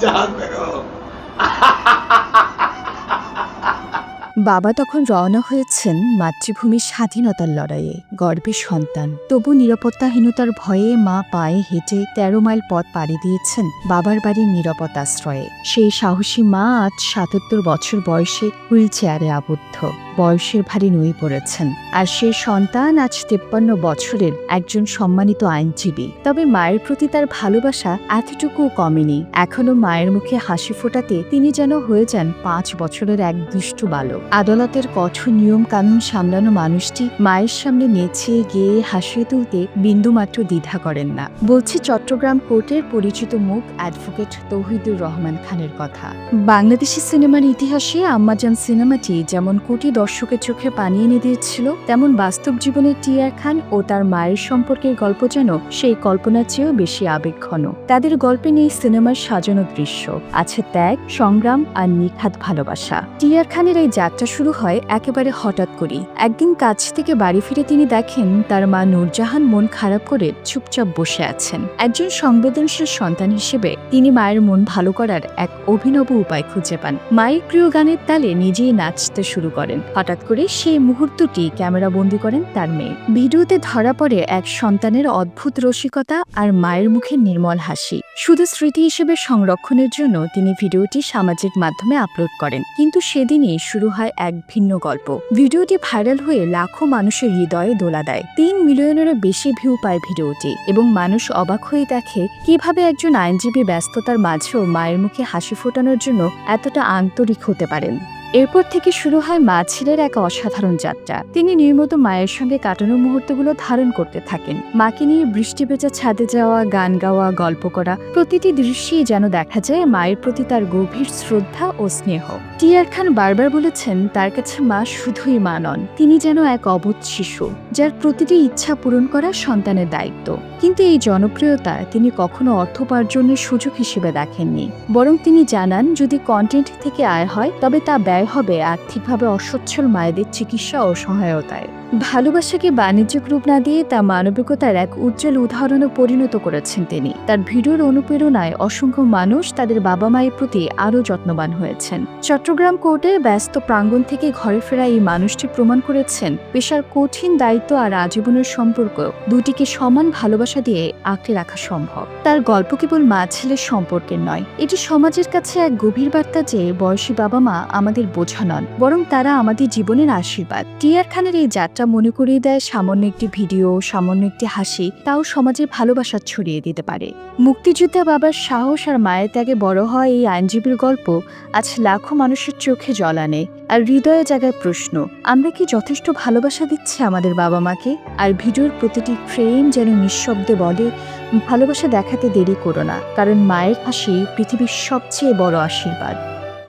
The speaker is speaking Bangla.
down, done, বাবা তখন রওনা হয়েছেন মাতৃভূমির স্বাধীনতার লড়াইয়ে, গর্বের সন্তান। তবু নিরাপত্তাহীনতার ভয়ে মা পায়ে হেঁটে তেরো মাইল পথ পাড়ি দিয়েছেন বাবার বাড়ির নিরাপদ আশ্রয়ে। সেই সাহসী মা আজ সাতাত্তর বছর বয়সে হুইল চেয়ারে আবদ্ধ। বয়সের ভারী নুয়ে পড়েছেন। আর সেই সন্তান আজ তেপ্পান্ন বছরের একজন সম্মানিত আইনজীবী। তবে মায়ের প্রতি তার ভালোবাসা এতটুকুও কমেনি। এখনও মায়ের মুখে হাসি ফোটাতে তিনি যেন হয়ে যান পাঁচ বছরের এক দুষ্টু বালক। আদালতের কঠোর নিয়ম কানুন সামলানো মানুষটি মায়ের সামনে নেচে গিয়ে হাসিয়ে তুলতে বিন্দুমাত্র দ্বিধা করেন না। বলছি চট্টগ্রাম কোর্টের পরিচিত মুখ অ্যাডভোকেট তৌহিদুর রহমান খানের কথা। বাংলাদেশি সিনেমার ইতিহাসে আম্মাজান সিনেমাটি যেমন কোটি দর্শকের চোখে পানি এনে দিয়েছিল, তেমন বাস্তব জীবনে টিয়ার খান ও তার মায়ের সম্পর্কের গল্প যেন সেই কল্পনার চেয়েও বেশি আবেগঘন। তাদের গল্পে নেই সিনেমার সাজানো দৃশ্য, আছে ত্যাগ, সংগ্রাম আর নিখাত ভালোবাসা। টিয়ার খানের এই যাত্রা শুরু হয় একেবারে হঠাৎ করেই। একদিন কাজ থেকে বাড়ি ফিরে তিনি দেখেন তার মা নূরজাহান মন খারাপ করে চুপচাপ বসে আছেন। একজন সংবেদনশীল সন্তান হিসেবে তিনি মায়ের মন ভালো করার এক অভিনব উপায় খুঁজে পান। মায়ের প্রিয় গানের তালে নিজেই নাচতে শুরু করেন। হঠাৎ করে সেই মুহূর্তটি ক্যামেরা বন্দি করেন তার মেয়ে। ভিডিওতে ধরা পড়ে এক সন্তানের অদ্ভুত রসিকতা আর মায়ের মুখে নির্মল হাসি। শুধু স্মৃতি হিসেবে সংরক্ষণের জন্য তিনি ভিডিওটি সামাজিক মাধ্যমে আপলোড করেন। কিন্তু সেদিনই শুরু হয় এক ভিন্ন গল্প। ভিডিওটি ভাইরাল হয়ে লাখো মানুষের হৃদয়ে দোলা দেয়। তিন মিলিয়নেরও বেশি ভিউ পায় ভিডিওটি এবং মানুষ অবাক হয়ে দেখে কীভাবে একজন আইনজীবী ব্যস্ততার মাঝেও মায়ের মুখে হাসি ফোটানোর জন্য এতটা আন্তরিক হতে পারেন। এরপর থেকে শুরু হয় মা ছেলের এক অসাধারণ যাত্রা। তিনি নিয়মিত মায়ের সঙ্গে কাটানো মুহূর্তগুলো ধারণ করতে থাকেন। মাকে নিয়ে বৃষ্টি ভেজা ছাদে যাওয়া, গান গাওয়া, গল্প করা, প্রতিটি দৃশ্যেই যেন দেখা যায় মায়ের প্রতি তার গভীর শ্রদ্ধা ও স্নেহ। টিয়ার খান বারবার বলেছেন, তার কাছে মা শুধুই মা নন, তিনি যেন এক অবোধ শিশু, যার প্রতিটি ইচ্ছা পূরণ করা সন্তানের দায়িত্ব। কিন্তু এই জনপ্রিয়তা তিনি কখনো অর্থ উপার্জনের সুযোগ হিসেবে দেখেননি। বরং তিনি জানান, যদি কন্টেন্ট থেকে আয় হয়, তবে তা ব্যয় হবে, আর্থিকভাবে অসচ্ছল মায়েদের চিকিৎসা ও সহায়তায়। ভালোবাসাকে বাণিজ্যিক রূপ না দিয়ে তা মানবিকতার এক উজ্জ্বল উদাহরণে পরিণত করেছেন তিনি। তার ভিডিওর অনুপ্রেরণায় অসংখ্য মানুষ তাদের বাবা মায়ের প্রতি আরও যত্নবান হয়েছেন। চট্টগ্রাম কোর্টের ব্যস্ত প্রাঙ্গণ থেকে ঘরে ফেরা এই মানুষটি প্রমাণ করেছেন, পেশার কঠিন দায়িত্ব আর আজীবনের সম্পর্ক দুটিকে সমান ভালোবাসা দিয়ে আঁকড়ে রাখা সম্ভব। তার গল্প কেবল মা ছেলের সম্পর্কের নয়, এটি সমাজের কাছে এক গভীর বার্তা যে বয়সী বাবা মা আমাদের বোঝা নন, বরং তারা আমাদের জীবনের আশীর্বাদ। টিয়ার খানের এই যাত্রা মনে করিয়ে দেয় সামান্য একটি ভিডিও, সামান্য একটি হাসি, তাও সমাজে ভালোবাসা ছড়িয়ে দিতে পারে। মুক্তিযোদ্ধা বাবার সাহস আর মায়ের ত্যাগে বড় হয় এই আইনজীবীর গল্প, আজ লাখো মানুষের চোখে জল আনে, আর হৃদয়ে জায়গায় প্রশ্ন, আমরা কি যথেষ্ট ভালোবাসা দিচ্ছি আমাদের বাবা মাকে আর ভিডিওর প্রতিটি ফ্রেম যেন নিঃশব্দে বলে, ভালোবাসা দেখাতে দেরি করো না, কারণ মায়ের হাসি পৃথিবীর সবচেয়ে বড় আশীর্বাদ।